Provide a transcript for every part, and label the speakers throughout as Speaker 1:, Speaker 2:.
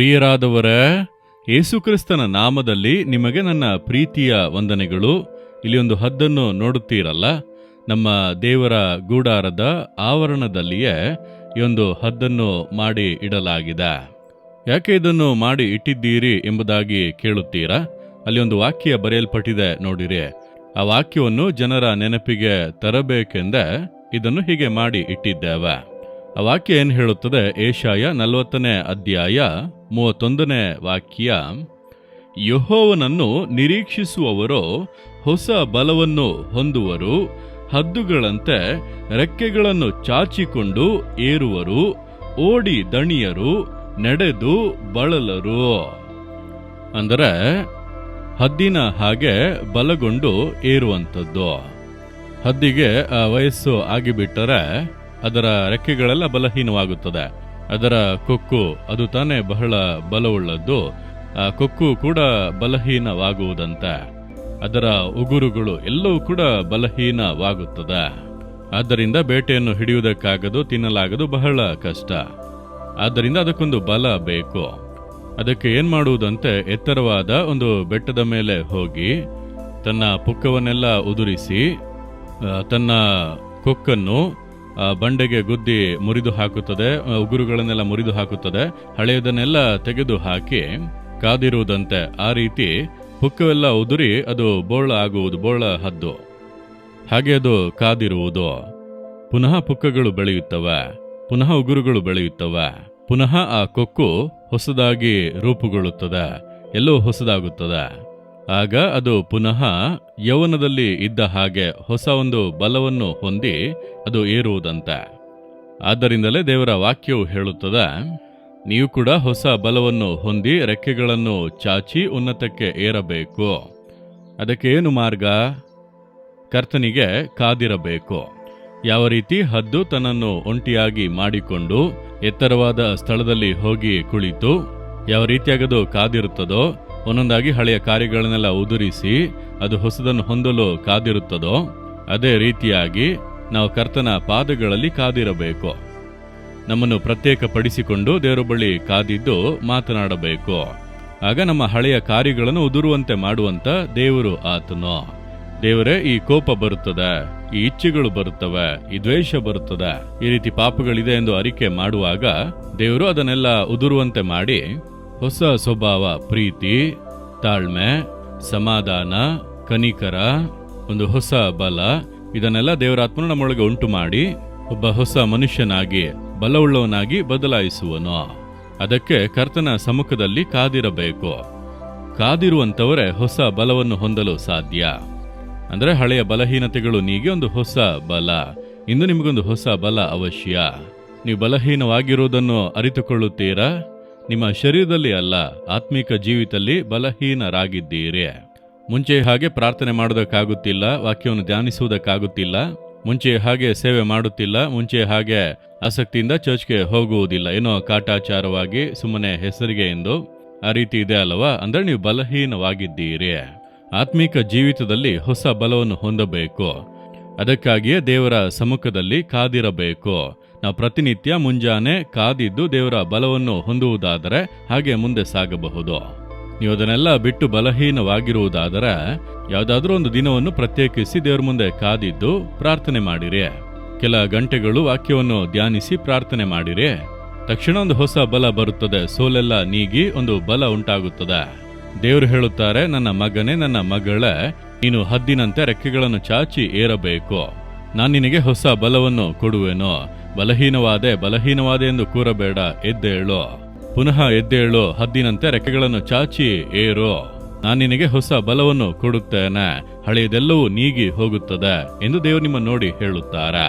Speaker 1: ಪ್ರಿಯರಾದವರೇ, ಯೇಸುಕ್ರಿಸ್ತನ ನಾಮದಲ್ಲಿ ನಿಮಗೆ ನನ್ನ ಪ್ರೀತಿಯ ವಂದನೆಗಳು. ಇಲ್ಲಿ ಒಂದು ಹದ್ದನ್ನು ನೋಡುತ್ತೀರಲ್ಲ, ನಮ್ಮ ದೇವರ ಗೂಡಾರದ ಆವರಣದಲ್ಲಿಯೇ ಈ ಒಂದು ಹದ್ದನ್ನು ಮಾಡಿ ಇಡಲಾಗಿದೆ. ಯಾಕೆ ಇದನ್ನು ಮಾಡಿ ಇಟ್ಟಿದ್ದೀರಿ ಎಂಬುದಾಗಿ ಕೇಳುತ್ತೀರಾ? ಅಲ್ಲಿ ಒಂದು ವಾಕ್ಯ ಬರೆಯಲ್ಪಟ್ಟಿದೆ ನೋಡಿರಿ. ಆ ವಾಕ್ಯವನ್ನು ಜನರ ನೆನಪಿಗೆ ತರಬೇಕೆಂದೇ ಇದನ್ನು ಹೀಗೆ ಮಾಡಿ ಇಟ್ಟಿದ್ದೇವೆ. ಆ ವಾಕ್ಯ ಏನು ಹೇಳುತ್ತದೆ? ಏಷಾಯ ನಲವತ್ತನೇ ಅಧ್ಯಾಯ ಮೂವತ್ತೊಂದನೇ ವಾಕ್ಯ, ಯಹೋವನನ್ನು ನಿರೀಕ್ಷಿಸುವವರು ಹೊಸ ಬಲವನ್ನು ಹೊಂದುವರು, ಹದ್ದುಗಳಂತೆ ರೆಕ್ಕೆಗಳನ್ನು ಚಾಚಿಕೊಂಡು ಏರುವರು, ಓಡಿ ದಣಿಯರು, ನಡೆದು ಬಳಲರು. ಅಂದರೆ ಹದ್ದಿನ ಹಾಗೆ ಬಲಗೊಂಡು ಏರುವಂಥದ್ದು. ಹದ್ದಿಗೆ ವಯಸ್ಸು ಆಗಿಬಿಟ್ಟರೆ ಅದರ ರೆಕ್ಕೆಗಳೆಲ್ಲ ಬಲಹೀನವಾಗುತ್ತದೆ. ಅದರ ಕೊಕ್ಕು ಅದು ತಾನೇ ಬಹಳ ಬಲವುಳ್ಳದ್ದು. ಆ ಕೊಕ್ಕು ಕೂಡ ಬಲಹೀನವಾಗುವುದಂತ. ಅದರ ಉಗುರುಗಳು ಎಲ್ಲವೂ ಕೂಡ ಬಲಹೀನವಾಗುತ್ತದೆ. ಆದ್ದರಿಂದ ಬೇಟೆಯನ್ನು ಹಿಡಿಯುವುದಕ್ಕಾಗದು, ತಿನ್ನಲಾಗದು ಬಹಳ ಕಷ್ಟ. ಆದ್ದರಿಂದ ಅದಕ್ಕೊಂದು ಬಲ ಬೇಕು. ಅದಕ್ಕೆ ಏನ್ ಮಾಡುವುದಂತೆ ಎತ್ತರವಾದ ಒಂದು ಬೆಟ್ಟದ ಮೇಲೆ ಹೋಗಿ, ತನ್ನ ಪುಕ್ಕವನ್ನೆಲ್ಲ ಉದುರಿಸಿ ತನ್ನ ಕೊಕ್ಕನ್ನು ಬಂಡೆಗೆ ಗುದ್ದಿ ಮುರಿದು ಹಾಕುತ್ತದೆ ಉಗುರುಗಳನ್ನೆಲ್ಲ ಮುರಿದು ಹಾಕುತ್ತದೆ. ಹಳೆಯದನ್ನೆಲ್ಲ ತೆಗೆದು ಹಾಕಿ ಕಾದಿರುವುದಂತೆ ಆ ರೀತಿ ಹುಕ್ಕವೆಲ್ಲ ಉದುರಿ ಅದು ಬೋಳ ಆಗುವುದು, ಬೋಳ ಹದ್ದು. ಹಾಗೆ ಅದು ಕಾದಿರುವುದು. ಪುನಃ ಪುಕ್ಕಗಳು ಬೆಳೆಯುತ್ತವೆ, ಪುನಃ ಉಗುರುಗಳು ಬೆಳೆಯುತ್ತವೆ, ಪುನಃ ಆ ಕೊಕ್ಕು ಹೊಸದಾಗಿ ರೂಪುಗೊಳ್ಳುತ್ತದೆ, ಎಲ್ಲೋ ಹೊಸದಾಗುತ್ತದೆ. ಆಗ ಅದು ಪುನಃ ಯೌವನದಲ್ಲಿ ಇದ್ದ ಹಾಗೆ ಹೊಸ ಒಂದು ಬಲವನ್ನು ಹೊಂದಿ ಅದು ಏರುವುದಂತೆ. ಆದ್ದರಿಂದಲೇ ದೇವರ ವಾಕ್ಯವು ಹೇಳುತ್ತದೆ, ನೀವು ಕೂಡ ಹೊಸ ಬಲವನ್ನು ಹೊಂದಿ ರೆಕ್ಕೆಗಳನ್ನು ಚಾಚಿ ಉನ್ನತಕ್ಕೆ ಏರಬೇಕು. ಅದಕ್ಕೆ ಏನು ಮಾರ್ಗ? ಕರ್ತನಿಗೆ ಕಾದಿರಬೇಕು. ಯಾವ ರೀತಿ ಹದ್ದು ತನ್ನನ್ನು ಒಂಟಿಯಾಗಿ ಮಾಡಿಕೊಂಡು ಎತ್ತರವಾದ ಸ್ಥಳದಲ್ಲಿ ಹೋಗಿ ಕುಳಿತು ಯಾವ ರೀತಿಯಾಗದು ಕಾದಿರುತ್ತದೋ ಒಂದೊಂದಾಗಿ ಹಳೆಯ ಕಾರ್ಯಗಳನ್ನೆಲ್ಲ ಉದುರಿಸಿ ಅದು ಹೊಸದನ್ನು ಹೊಂದಲು ಕಾದಿರುತ್ತದೋ, ಅದೇ ರೀತಿಯಾಗಿ ನಾವು ಕರ್ತನ ಪಾದಗಳಲ್ಲಿ ಕಾದಿರಬೇಕು. ನಮ್ಮನ್ನು ಪ್ರತ್ಯೇಕಪಡಿಸಿಕೊಂಡು ದೇವರ ಬಳಿ ಕಾದಿದ್ದು ಮಾತನಾಡಬೇಕು. ಆಗ ನಮ್ಮ ಹಳೆಯ ಕಾರ್ಯಗಳನ್ನು ಉದುರುವಂತೆ ಮಾಡುವಂತ ದೇವರು ಆತನು. ದೇವರೇ, ಈ ಕೋಪ ಬರುತ್ತದೆ, ಈ ಇಚ್ಛೆಗಳು ಬರುತ್ತವೆ, ಈ ದ್ವೇಷ ಬರುತ್ತದೆ. ಈ ರೀತಿ ಪಾಪಗಳಿದೆ ಎಂದು ಅರಿಕೆ ಮಾಡುವಾಗ ದೇವರು ಅದನ್ನೆಲ್ಲ ಉದುರುವಂತೆ ಮಾಡಿ ಹೊಸ ಸ್ವಭಾವ, ಪ್ರೀತಿ, ತಾಳ್ಮೆ, ಸಮಾಧಾನ, ಕನಿಕರ, ಒಂದು ಹೊಸ ಬಲ, ಇದನ್ನೆಲ್ಲ ದೇವರಾತ್ಮನು ನಮ್ಮೊಳಗೆ ಉಂಟು ಮಾಡಿ ಒಬ್ಬ ಹೊಸ ಮನುಷ್ಯನಾಗಿ, ಬಲವುಳ್ಳವನಾಗಿ ಬದಲಾಯಿಸುವನು. ಅದಕ್ಕೆ ಕರ್ತನ ಸಮ್ಮುಖದಲ್ಲಿ ಕಾದಿರಬೇಕು. ಕಾದಿರುವಂತವರೇ ಹೊಸ ಬಲವನ್ನು ಹೊಂದಲು ಸಾಧ್ಯ. ಅಂದ್ರೆ ಹಳೆಯ ಬಲಹೀನತೆಗಳು ನೀಗೆ ಒಂದು ಹೊಸ ಬಲ. ಇಂದು ನಿಮಗೊಂದು ಹೊಸ ಬಲ ಅವಶ್ಯ. ನೀವು ಬಲಹೀನವಾಗಿರುವುದನ್ನು ಅರಿತುಕೊಳ್ಳುತ್ತೀರಾ? ನಿಮ್ಮ ಶರೀರದಲ್ಲಿ ಅಲ್ಲ, ಆತ್ಮಿಕ ಜೀವಿತದಲ್ಲಿ ಬಲಹೀನರಾಗಿದ್ದೀರಿ. ಮುಂಚೆ ಹಾಗೆ ಪ್ರಾರ್ಥನೆ ಮಾಡೋದಕ್ಕಾಗುತ್ತಿಲ್ಲ, ವಾಕ್ಯವನ್ನು ಧ್ಯಾನಿಸುವುದಕ್ಕಾಗುತ್ತಿಲ್ಲ, ಮುಂಚೆ ಹಾಗೆ ಸೇವೆ ಮಾಡುತ್ತಿಲ್ಲ, ಮುಂಚೆ ಹಾಗೆ ಆಸಕ್ತಿಯಿಂದ ಚರ್ಚ್ಗೆ ಹೋಗುವುದಿಲ್ಲ. ಏನೋ ಕಾಟಾಚಾರವಾಗಿ, ಸುಮ್ಮನೆ ಹೆಸರಿಗೆ ಎಂದು. ಆ ರೀತಿ ಇದೆ ಅಲ್ಲವಾ? ಅಂದ್ರೆ ನೀವು ಬಲಹೀನವಾಗಿದ್ದೀರಿ. ಆತ್ಮಿಕ ಜೀವಿತದಲ್ಲಿ ಹೊಸ ಬಲವನ್ನು ಹೊಂದಬೇಕು. ಅದಕ್ಕಾಗಿಯೇ ದೇವರ ಸಮ್ಮುಖದಲ್ಲಿ ಕಾದಿರಬೇಕು. ನಾವು ಪ್ರತಿನಿತ್ಯ ಮುಂಜಾನೆ ಕಾದಿದ್ದು ದೇವರ ಬಲವನ್ನು ಹೊಂದುವುದಾದರೆ ಹಾಗೆ ಮುಂದೆ ಸಾಗಬಹುದು. ನೀವು ಅದನ್ನೆಲ್ಲ ಬಿಟ್ಟು ಬಲಹೀನವಾಗಿರುವುದಾದರೆ ಯಾವುದಾದ್ರೂ ಒಂದು ದಿನವನ್ನು ಪ್ರತ್ಯೇಕಿಸಿ ದೇವರ ಮುಂದೆ ಕಾದಿದ್ದು ಪ್ರಾರ್ಥನೆ ಮಾಡಿರಿ. ಕೆಲ ಗಂಟೆಗಳು ವಾಕ್ಯವನ್ನು ಧ್ಯಾನಿಸಿ ಪ್ರಾರ್ಥನೆ ಮಾಡಿರಿ. ತಕ್ಷಣ ಒಂದು ಹೊಸ ಬಲ ಬರುತ್ತದೆ, ಸೋಲೆಲ್ಲ ನೀಗಿ ಒಂದು ಬಲ ಉಂಟಾಗುತ್ತದೆ. ದೇವರು ಹೇಳುತ್ತಾರೆ, ನನ್ನ ಮಗನೇ ನನ್ನ ಮಗಳೇ, ನೀನು ಹದ್ದಿನಂತೆ ರೆಕ್ಕೆಗಳನ್ನು ಚಾಚಿ ಏರಬೇಕು. ನಾನು ನಿನಗೆ ಹೊಸ ಬಲವನ್ನು ಕೊಡುವೆನು? ಬಲಹೀನವಾದೆ ಬಲಹೀನವಾದೆ ಎಂದು ಕೂರಬೇಡ, ಎದ್ದೇಳು. ಪುನಃ ಎದ್ದೇಳು, ಹದ್ದಿನಂತೆ ರೆಕ್ಕೆಗಳನ್ನು ಚಾಚಿ ಏರು. ನಾನು ನಿನಗೆ ಹೊಸ ಬಲವನ್ನು ಕೊಡುತ್ತೇನೆ, ಹಳೆಯದೆಲ್ಲವೂ ನೀಗಿ ಹೋಗುತ್ತದೆ ಎಂದು ದೇವರು ನಿಮ್ಮ ನೋಡಿ ಹೇಳುತ್ತಾರೆ.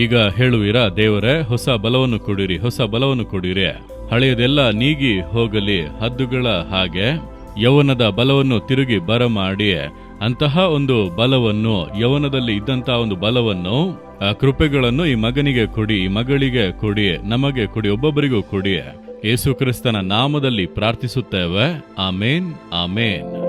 Speaker 1: ಈಗ ಹೇಳುವಿರಾ, ದೇವರೇ, ಹೊಸ ಬಲವನ್ನು ಕೊಡಿರಿ, ಹೊಸ ಬಲವನ್ನು ಕೊಡಿರಿ. ಹಳೆಯದೆಲ್ಲ ನೀಗಿ ಹೋಗಲಿ, ಹದ್ದುಗಳ ಹಾಗೆ, ಯೌವನದ ಬಲವನ್ನು ತಿರುಗಿ ಬರಮಾಡಿ. ಅಂತಹ ಒಂದು ಬಲವನ್ನು, ಯೌವನದಲ್ಲಿ ಇದ್ದಂತಹ ಒಂದು ಬಲವನ್ನು ಕೃಪೆಗಳನ್ನು ಈ ಮಗನಿಗೆ ಕೊಡಿ, ಈ ಮಗಳಿಗೆ ಕೊಡಿ, ನಮಗೆ ಕೊಡಿ, ಒಬ್ಬೊಬ್ಬರಿಗೂ ಕೊಡಿ. ಯೇಸು ಕ್ರಿಸ್ತನ ನಾಮದಲ್ಲಿ ಪ್ರಾರ್ಥಿಸುತ್ತೇವೆ. ಆಮೇನ್ ಆಮೇನ್.